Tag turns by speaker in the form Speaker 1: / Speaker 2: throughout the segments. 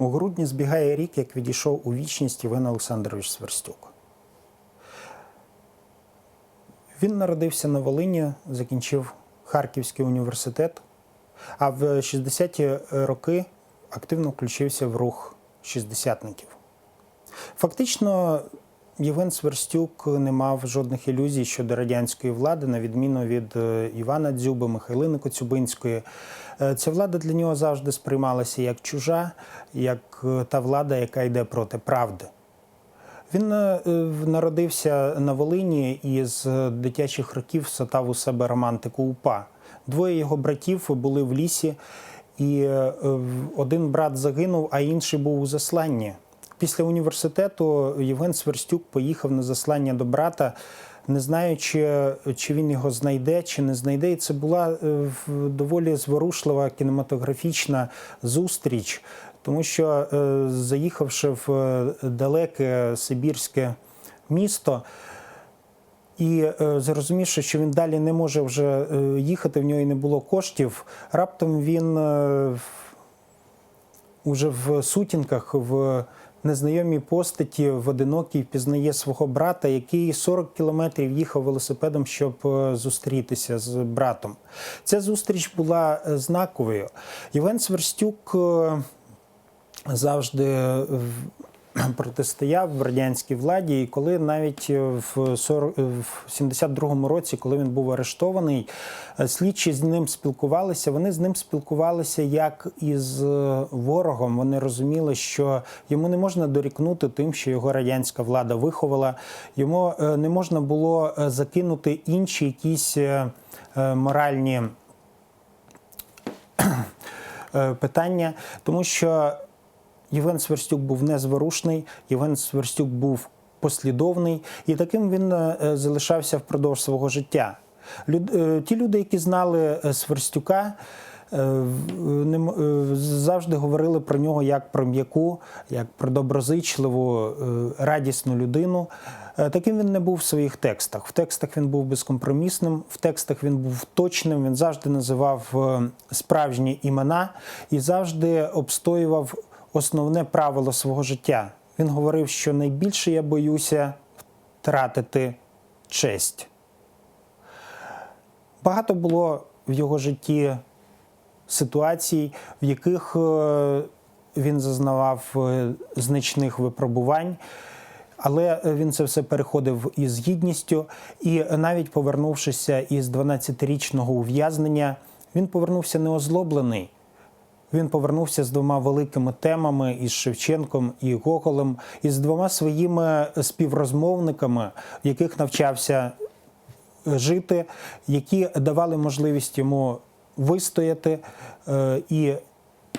Speaker 1: У грудні збігає рік, як відійшов у вічність Євген Олександрович Сверстюк. Він народився на Волині, закінчив Харківський університет, а в 60-ті роки активно включився в рух шістдесятників. Фактично, Євген Сверстюк не мав жодних ілюзій щодо радянської влади, на відміну від е, Івана Дзюби, Михайлини Коцюбинської. Е, Ця влада для нього завжди сприймалася як чужа, як е, та влада, яка йде проти правди. Він народився на Волині і з дитячих років сатав у себе романтику УПА. Двоє його братів були в лісі, і один брат загинув, а інший був у засланні. Після університету Євген Сверстюк поїхав на заслання до брата, не знаючи, чи він його знайде, чи не знайде. І це була е, доволі зворушлива кінематографічна зустріч, тому що, е, заїхавши в е, далеке сибірське місто, і зрозумівши, що він далі не може вже їхати, в нього і не було коштів. Раптом він уже в сутінках, в незнайомій постаті, в одинокій впізнає свого брата, який 40 кілометрів їхав велосипедом, щоб е, зустрітися з братом. Ця зустріч була е, знаковою. Євген Сверстюк е, завжди протистояв в радянській владі, і коли навіть в 40 е, в 72-му році, коли він був арештований, е, слідчі з ним спілкувалися. Вони з ним спілкувалися як із е, ворогом. Вони розуміли, що йому не можна дорікнути тим, що його радянська влада виховала. Йому е, не можна було закинути інші якісь моральні питання, тому що Євген Сверстюк був незворушний, Євген Сверстюк був послідовний, і таким він е, е, залишався впродовж свого життя. Люд, е, ті люди, які знали Сверстюка, завжди говорили про нього як про м'яку, як про доброзичливу, радісну людину. Таким він не був в своїх текстах. В текстах він був безкомпромісним, в текстах він був точним, він завжди називав справжні імена і завжди обстоював основне правило свого життя. Він говорив, що найбільше я боюся втратити честь. Багато було в його житті ситуацій, в яких е, він зазнавав е, значних випробувань. Але він це все переходив із гідністю, і навіть повернувшися із 12-річного ув'язнення, він повернувся неозлоблений. Він повернувся з двома великими темами із Шевченком і Гоголем, і з двома своїми співрозмовниками, яких навчався жити, які давали можливість йому вистояти е, і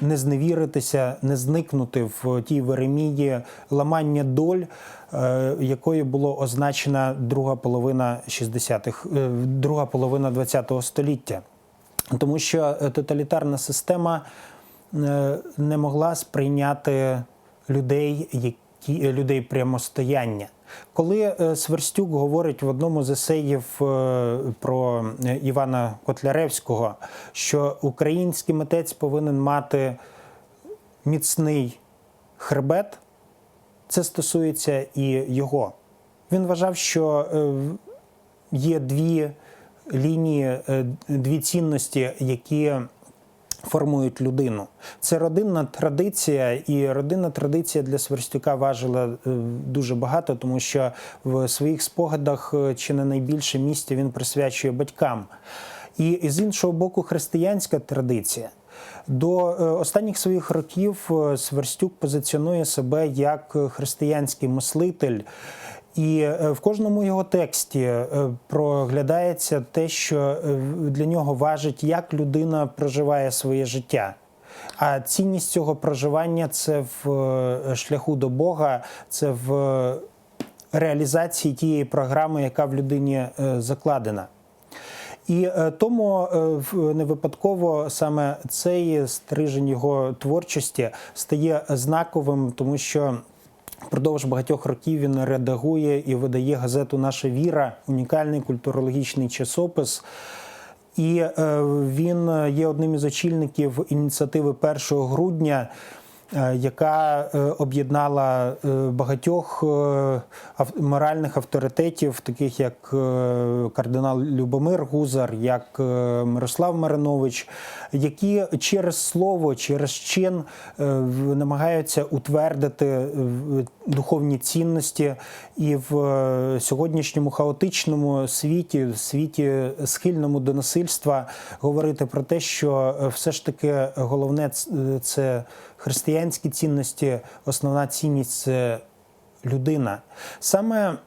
Speaker 1: не зневіритися, не зникнути в тій веремії ламання доль, е, якою було означена друга половина 60-х, е, друга половина ХХ століття. Тому що тоталітарна система не могла сприйняти людей, які е, людей прямостояння. Коли е, Сверстюк говорить в одному з есеїв е, про е, Івана Котляревського, що український митець повинен мати міцний хребет, це стосується і його. Він вважав, що е, є дві лінії, е, дві цінності, які формують людину. Це родинна традиція, і родинна традиція для Сверстюка важила е, дуже багато, тому що в своїх спогадах е, чи не найбільше місця він присвячує батькам. І, з іншого боку, християнська традиція. До е, останніх своїх років Сверстюк позиціонує себе як християнський мислитель. І е, в кожному його тексті е, проглядається те, що е, для нього важить, як людина проживає своє життя. А цінність цього проживання це в шляху до Бога, це в реалізації тієї програми, яка в людині закладена. І тому не випадково саме цей стрижень його творчості стає знаковим, тому що впродовж багатьох років він редагує і видає газету Наша віра, унікальний культурологічний часопис. І е, він є одним із очільників ініціативи 1 грудня. Е, яка е, об'єднала е, багатьох моральних авторитетів, таких як кардинал Любомир Гузар, як Мирослав Маринович, які через слово, через чин намагаються утвердити духовні цінності і в сьогоднішньому хаотичному світі, в світі схильному до насильства, говорити про те, що все ж таки головне це християнські цінності, основна цінність це людина. Саме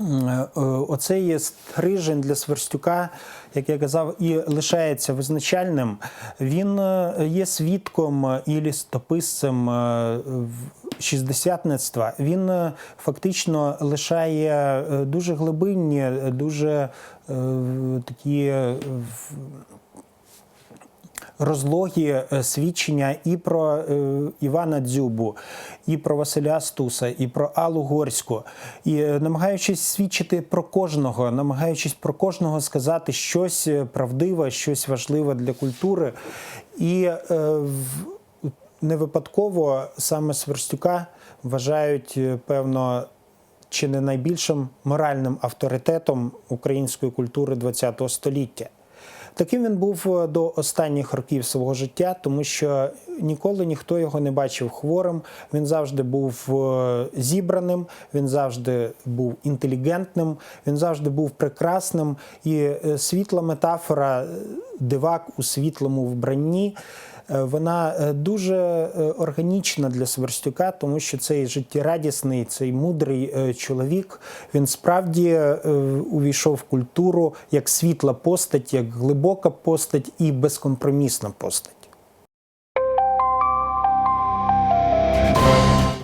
Speaker 1: е, Оцей стрижень для Сверстюка, як я казав, і лишається визначальним. Він е, є свідком і лістописцем е, шістдесятництва. Він фактично лишає дуже глибинні, дуже такі розлогі е, свідчення і про е, Івана Дзюбу, і про Василя Стуса, і про Аллу Горську. І е, намагаючись свідчити про кожного, намагаючись про кожного сказати щось правдиве, щось важливе для культури. І не випадково саме Сверстюка вважають, певно, чи не найбільшим моральним авторитетом української культури ХХ століття. Таким він був е, до останніх років свого життя, тому що ніколи ніхто його не бачив хворим. Він завжди був е, зібраним, він завжди був інтелігентним, він завжди був прекрасним. І е, світла метафора дивак у світлому вбранні. Е, Вона е, дуже е, органічна для Сверстюка, тому що цей життєрадісний, цей мудрий чоловік, він справді увійшов в культуру як світла постать, як глибока постать і безкомпромісна постать.